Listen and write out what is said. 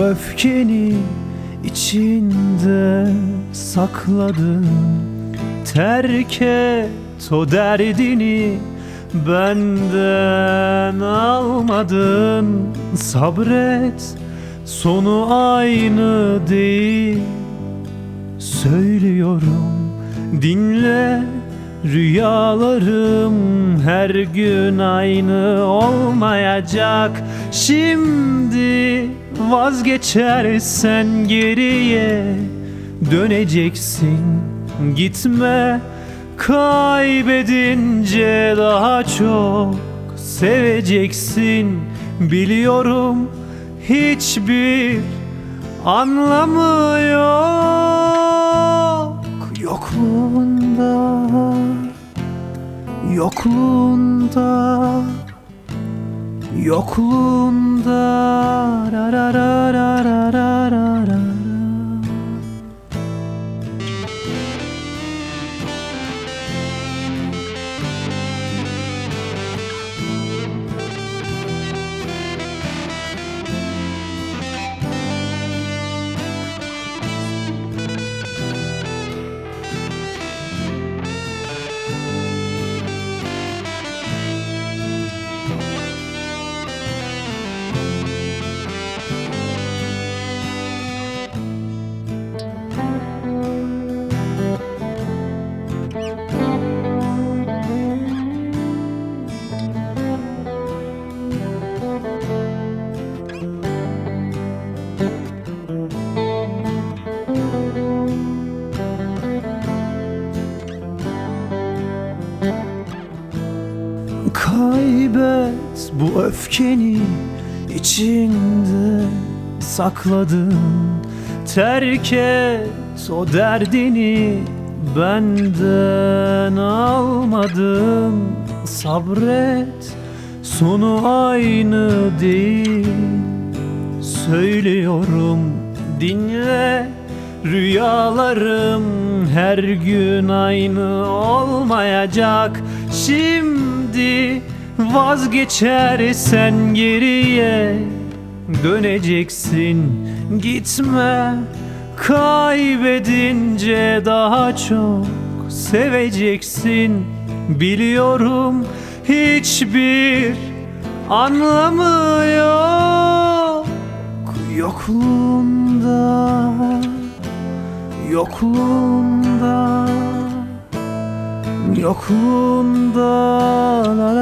öfkeni içinde sakladın Terk et o derdini benden almadın. Sabret sonu aynı değil. Söylüyorum dinle Rüyalarım her gün aynı olmayacak. Şimdi vazgeçersen geriye döneceksin. Gitme kaybedince daha çok seveceksin. Biliyorum hiçbir anlamı yok. Yokluğunda Yokluğunda Yokluğunda ra ra ra ra ra ra Kaybet bu öfkeni içinde sakladın. Terk et o derdini benden almadın. Sabret sonu aynı değil. Söylüyorum dinle Rüyalarım her gün aynı olmayacak. Şimdi vazgeçersen geriye döneceksin. Gitme kaybedince daha çok seveceksin. Biliyorum hiçbir anlamı yok. Yokluğunda Yokluğunda Yokluğunda la la